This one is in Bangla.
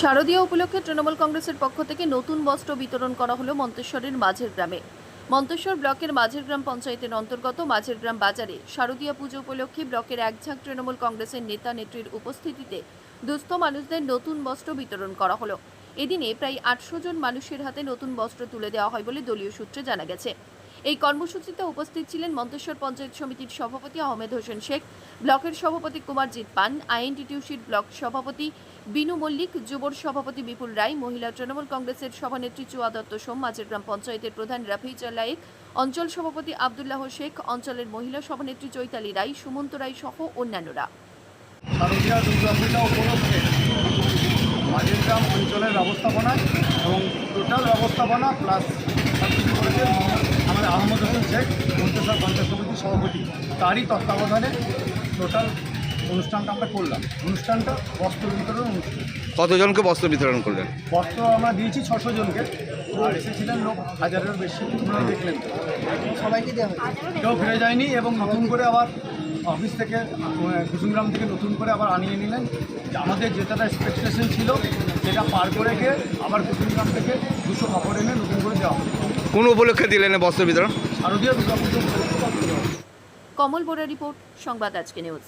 শারদীয় উপলক্ষে তৃণমূল কংগ্রেসের পক্ষ থেকে নতুন বস্ত্র বিতরণ করা হলো মন্তেশ্বরের মাঝের গ্রামে। মন্তেশ্বর ব্লকের মাঝের গ্রাম পঞ্চায়েতের অন্তর্গত মাঝের গ্রাম বাজারে শারদীয় পুজো উপলক্ষে ব্লকের একঝাঁক তৃণমূল কংগ্রেসের নেতা নেত্রীর উপস্থিতিতে দুস্থ মানুষদের নতুন বস্ত্র বিতরণ করা হলো। এদিনে প্রায় আটশো জন মানুষের হাতে নতুন বস্ত্র তুলে দেওয়া হয় বলে দলীয় সূত্রে জানা গেছে। এই কর্মসূচিতে উপস্থিত ছিলেন মন্তেশ্বর পঞ্চায়েত সমিতির সভাপতি আহমেদ হোসেন শেখ, ব্লকের সভাপতি কুমারজিৎ পান, আইএনটিটিউসির ব্লক সভাপতি বিনু মল্লিক, যুবর সভাপতি বিপুল রায়, মহিলা তৃণমূল কংগ্রেসের সভানেত্রী চুয়া দত্ত সোম, মাঝের গ্রাম পঞ্চায়েতের প্রধান রাফিজা লায়েক, অঞ্চল সভাপতি আবদুল্লাহ শেখ, অঞ্চলের মহিলা সভানেত্রী চৈতালি রায়, সুমন্ত রায় সহ অন্যান্যরা। শারদীয়া দুর্গাপূজা উপলক্ষে মাঝের গ্রাম অঞ্চলের ব্যবস্থাপনা এবং টোটাল ব্যবস্থাপনা প্লাস সবকিছু আহমদ হোসেন শেখ মন্তেশ্বর পঞ্চায়েত সমিতির সভাপতি। তারই তত্ত্বাবধানে টোটাল অনুষ্ঠানটা আমরা করলাম। অনুষ্ঠানটা বস্ত্র বিতরণ অনুষ্ঠান। কতজনকে বস্ত্র বিতরণ করলেন? বস্ত্র আমরা দিয়েছি ছশো জনকে। আর এসেছিলেন লোক হাজারের বেশি। আপনারা দেখলেন। সবাইকে দেওয়া কেউ ফিরে যায়নি এবং নতুন করে আবার অফিস থেকে কুসুমগ্রাম থেকে নতুন করে আবার আনিয়ে নিলেন। যে আমাদের যেটা এক্সপেকটেশন ছিল সেটা পার করে গিয়ে আবার কুসুমগ্রাম থেকে দুশো কাপড় এনে নতুন করে কোন উপলক্ষে দিলেন না বস্ত্র বিতরণ। কমল বোরা রিপোর্ট সংবাদ আজকে নিউজ